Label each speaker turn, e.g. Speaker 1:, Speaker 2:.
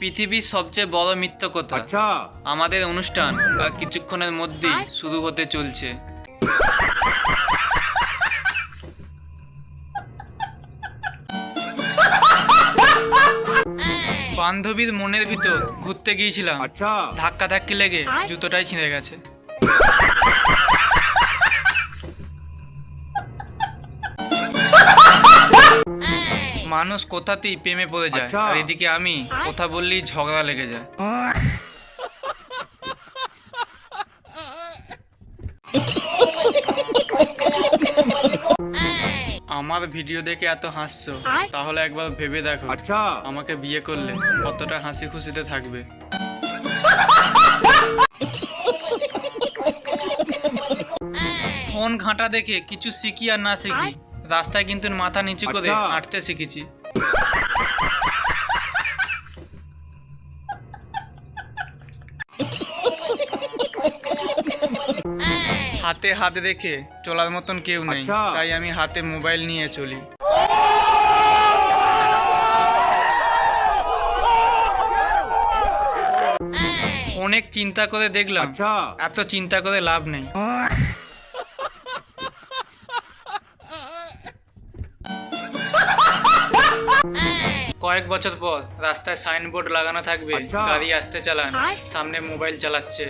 Speaker 1: পৃথিবীর সবচেয়ে বড় মিথ্য কথা
Speaker 2: আচ্ছা।
Speaker 1: আমাদের অনুষ্ঠান কিছুক্ষণের মধ্যেই শুরু হতে চলছে। বান্ধবীর মনের ভিতর ঘুরতে গিয়েছিলাম।
Speaker 2: আচ্ছা।
Speaker 1: ধাক্কা ধাক্কি লেগে জুতোটাই ছিঁড়ে গেছে। মানুষ কোথাতেই প্রেমে পড়ে যায়।
Speaker 2: আচ্ছা।
Speaker 1: আর এদিকে আমি কথা বললেই ঝগড়া লেগে যায়। আমার ভিডিও দেখে এত হাসছো তাহলে একবার ভেবে দেখো।
Speaker 2: আচ্ছা।
Speaker 1: আমাকে বিয়ে করলে কতটা হাসি খুশিতে থাকবে। ফোন ঘাঁটা দেখে কিছু শিখি আর না শিখি। রাস্তায় কিন্তু মাথা নিচু করে
Speaker 2: আচ্ছা।
Speaker 1: হাঁটতে শিখেছি। হাতে হাত রেখে চলার মতন কেউ নেই
Speaker 2: আচ্ছা।
Speaker 1: তাই আমি হাতে মোবাইল নিয়ে চলি। অনেক চিন্তা করে দেখলাম
Speaker 2: আচ্ছা।
Speaker 1: এত চিন্তা করে লাভ নেই। কয়েক বছর পর রাস্তায় সাইনবোর্ড লাগানো থাকবে
Speaker 2: আচ্ছা।
Speaker 1: গাড়ি আসতে চালান সামনে মোবাইল চালাচ্ছে